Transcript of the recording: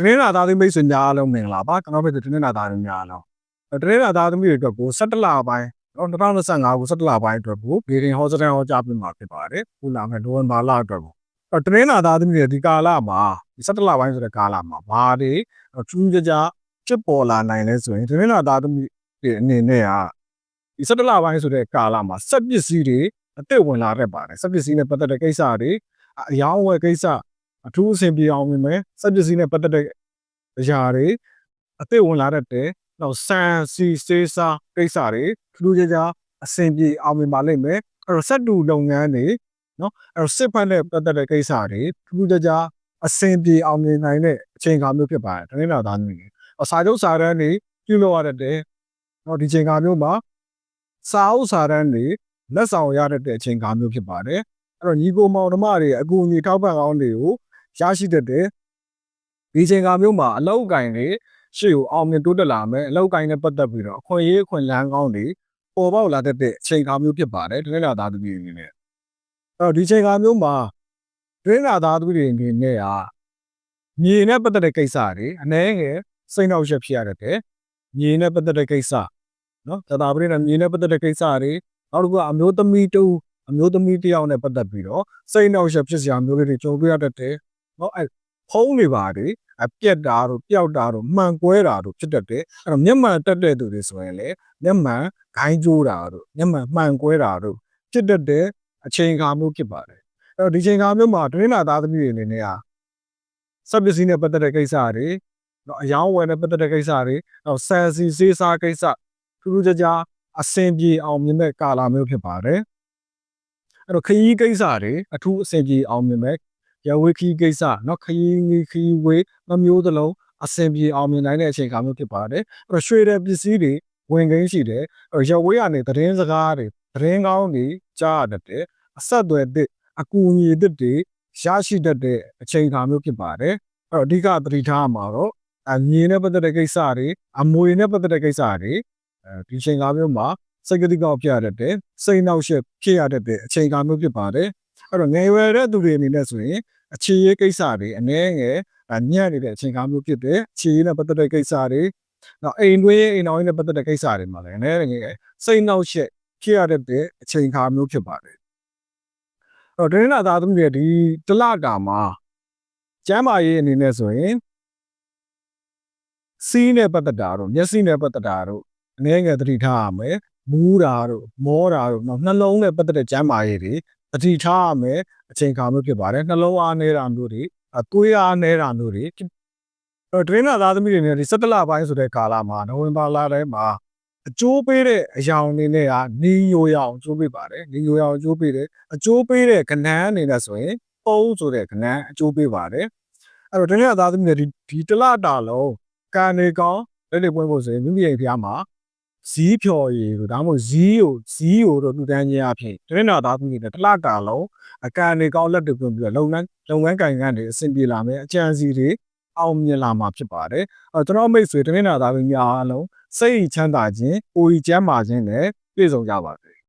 တနင်္လာသားသမီးမိတ်ဆွေများအားလုံးမင်္ဂလာပါကျွန်တော်ဖြစ်တဲ့တနင်္လာသားသမီးများအားလုံးတနင်္လာသားသမီးတွေအတွက်ကို17လပိုင်းတော့2025ခု17လပိုင်းအတွက်ကိုဗီဒီယိုဟောစတန်ဟောကြားပေးမှာဖြစ်ပါတယ်ခုလာမယ့်နိုဝင်ဘာလအတွက်ကိုအဲ့တနင်္လာသားသမီးတွေဒီကာလမှာဒီ17လပိုင်းဆိုတဲ့ကာလမှာဘာတွေထူးခြားခြားဖြစ်ပေါ်လာနိုင်လဲဆိုရင်တနင်္လာသားသမီးတွေအနေနဲ့ကဒီ17လပိုင်းဆိုတဲ့ကာလမှာစက်ပစ္စည်းတွေအသစ်ဝင်လာတတ်ပါတယ်စက်ပစ္စည်းနဲ့ပတ်သက်တဲ့ကိစ္စတွေအယောင်းဝယ်ကိစ္စ အထူးအဆင်ပြေအောင်မြင်မယ်စက်ပစ္စည်းနဲ့ပတ်သက်တဲ့အရာတွေအသစ်ဝင်လာတတ်တယ်နောက်ဆန်စီစေးစားကိစ္စတွေထူးထူးခြားခြားအဆင်ပြေအောင်မြင်ပါလိမ့်မယ်အဲ့တော့စက်တူလုပ်ငန်းတွေနော်အဲ့တော့စစ်ဖက်နဲ့ပတ်သက်တဲ့ကိစ္စတွေထူးထူးခြားခြားအဆင်ပြေအောင်မြင်နိုင်တဲ့အချိန်အခါမျိုးဖြစ်ပါတယ်တနင်္လာသားမျိုးကြီးအစာချုပ်စာတန်းတွေပြုလုပ်ရတတ်တယ်နော်ဒီချိန်အခါမျိုးမှာစာအုပ်စာတန်းတွေလက်ဆောင်ရတတ်တဲ့အချိန်အခါမျိုးဖြစ်ပါတယ်အဲ့တော့ညီကိုမောင်နှမတွေအကူအညီထောက်ပံ့ကောင်းတွေကို ရရှိတတ်တယ်ဒီချိန်ခါမျိုးမှာအလောက်အကင်တွေရှေ့ကိုအောင်မြင်တိုးတက်လာမယ်အလောက်အကင်နဲ့ပတ်သက်ပြီးတော့အခွင့်အရေးအခွင့်လန်းကောင်းတွေပေါ်ပေါက်လာတတ်တဲ့အချိန်ခါမျိုးဖြစ်ပါတယ်တနင်္လာသားသမီးတွေအနေနဲ့အဲ့တော့ဒီချိန်ခါမျိုးမှာတနင်္လာသားသမီးတွေအနေနဲ့ကမြေနဲ့ပတ်သက်တဲ့ကိစ္စတွေအနည်းငယ်စိတ်နှောက်ယှက်ဖြစ်ရတတ်တယ်မြေနဲ့ပတ်သက်တဲ့ကိစ္စနော်သာသာပရိနဲ့မြေနဲ့ပတ်သက်တဲ့ကိစ္စတွေနောက်တစ်ခုကအမျိုးသမီးတူအမျိုးသမီးတစ်ယောက်နဲ့ပတ်သက်ပြီးတော့စိတ်နှောက်ယှက်ဖြစ်စရာမျိုးလေးတွေကြုံတွေ့ရတတ်တယ် နော်အဲဖုံးတွေပါတွေအပြက်တာတို့ပျောက်တာတို့မှန်ကွဲတာတို့ဖြစ်တတ်တယ်အဲ့တော့မျက်မှန်တက်တဲ့သူတွေဆိုရင်လေမျက်မှန်ဂိုင်းကျိုးတာတို့မျက်မှန်မှန်ကွဲတာတို့ဖြစ်တတ်တဲ့အချိန်အခါမျိုးဖြစ်ပါတယ်အဲ့တော့ဒီချိန်အခါမျိုးမှာတရင်းနာသားသမီးတွေအနေနဲ့ကစက်ပစ္စည်းနဲ့ပတ်သက်တဲ့ကိစ္စတွေနော်အယောင်းဝယ်နဲ့ပတ်သက်တဲ့ကိစ္စတွေနောက်ဆန်စီစေးစားကိစ္စထူးထူးခြားခြားအဆင်ပြေအောင်မြင်တဲ့ကာလမျိုးဖြစ်ပါတယ်အဲ့တော့ခရီးကိစ္စတွေအထူးအဆင်ပြေအောင်မြင်မဲ့ ရဝိခီကိစ္စနော်ခီးခီးဝေးနှမျိုးသလုံးအဆင်ပြေအောင်မြင်နိုင်တဲ့အချိန်အခါမျိုးဖြစ်ပါတယ်အဲ့တော့ရွှေတဲ့ပစ္စည်းတွေဝင်ခင်းရှိတယ်ရဝေးကနေသတင်းစကားတွေသတင်းကောင်းတွေကြားရတဲ့အဆက်အသွယ်အကူအညီတွေရရှိတတ်တဲ့အချိန်အခါမျိုးဖြစ်ပါတယ်အဲ့တော့အဓိကသတိထားမှာတော့အမြင်နဲ့ပတ်သက်တဲ့ကိစ္စတွေအမွေနဲ့ပတ်သက်တဲ့ကိစ္စတွေအဲဒီအချိန်ကားမျိုးမှာစိတ်ကတိကောက်ပြရတတ်တယ်စိတ်နှောက်ရှက်ဖြစ်ရတတ်တဲ့အချိန်ကားမျိုးဖြစ်ပါတယ်အဲ့တော့ငယ်ရွယ်တဲ့သူတွေအနေနဲ့ဆိုရင် အခြေရေးကိစ္စတွေအနည်းငယ်အညံ့နေတဲ့အချိန်ကားမျိုးဖြစ်တဲ့အခြေရေးနဲ့ပတ်သက်တဲ့ကိစ္စတွေနောက်အိမ်တွင်းအိမ်တော်ရေးနဲ့ပတ်သက်တဲ့ကိစ္စတွေမှာလည်းအနည်းငယ်စိတ်နှောက်ယှက်ဖြစ်ရတဲ့အချိန်ကားမျိုးဖြစ်ပါတယ်အဲ့တော့ဒင်းနာသားသမီးတွေဒီတလတာမှာကျမ်းမာရေးအနေနဲ့ဆိုရင်စီးနဲ့ပတ်သက်တာတို့မျက်စိနဲ့ပတ်သက်တာတို့အနည်းငယ်သတိထားရမယ်မူးတာတို့မောတာတို့နောက်နှလုံးနဲ့ပတ်သက်တဲ့ကျမ်းမာရေးတွေတတိထားရမယ် အချိန်ခါမျိုးဖြစ်ပါတယ်နှလုံးအားနေတာမျိုးတွေအသွေးအားနေတာမျိုးတွေအဲ့တော့ဒရင်းနာသားသမီးတွေနဲ့ဒီ17လပိုင်းဆိုတဲ့ကာလမှာနိုဝင်ဘာလထဲမှာအကျိုးပေးတဲ့အယောင်အနေနဲ့ကနီယိုရောင်အကျိုးပေးပါတယ်နီယိုရောင်အကျိုးပေးတယ်အကျိုးပေးတဲ့ကဏ္ဍအနေနဲ့ဆိုရင်ပုံးဆိုတဲ့ကဏ္ဍအကျိုးပေးပါတယ်အဲ့တော့ဒရင်းနာသားသမီးတွေဒီဒီတလတာလုံးကာနေကောင်းလက်တွေပွင့်ဖို့ဆိုရင်မိမိရဲ့ဖျားမှာ ဇီးဖြော်ရည်တို့ဒါမှမဟုတ်ဇီးကိုဇီးကိုတော့လူတန်းချင်းအဖြစ်တရင်းနာသားသမီးတွေတလတာလုံးအကန်နေကောင်းလက်တွေပွင့်ပြီးတော့လုပ်ငန်းလုပ်ငန်းကိုင်ငန်းတွေအဆင်ပြေလာမယ်အကြံစီတွေအောင်မြင်လာမှာဖြစ်ပါတယ်အဲကျွန်တော်မိတ်ဆွေတရင်းနာသားသမီးများအားလုံးစိတ်ချမ်းသာခြင်းကိုယ်ကြီးကျန်းမာခြင်းနဲ့ပြည့်စုံကြပါစေ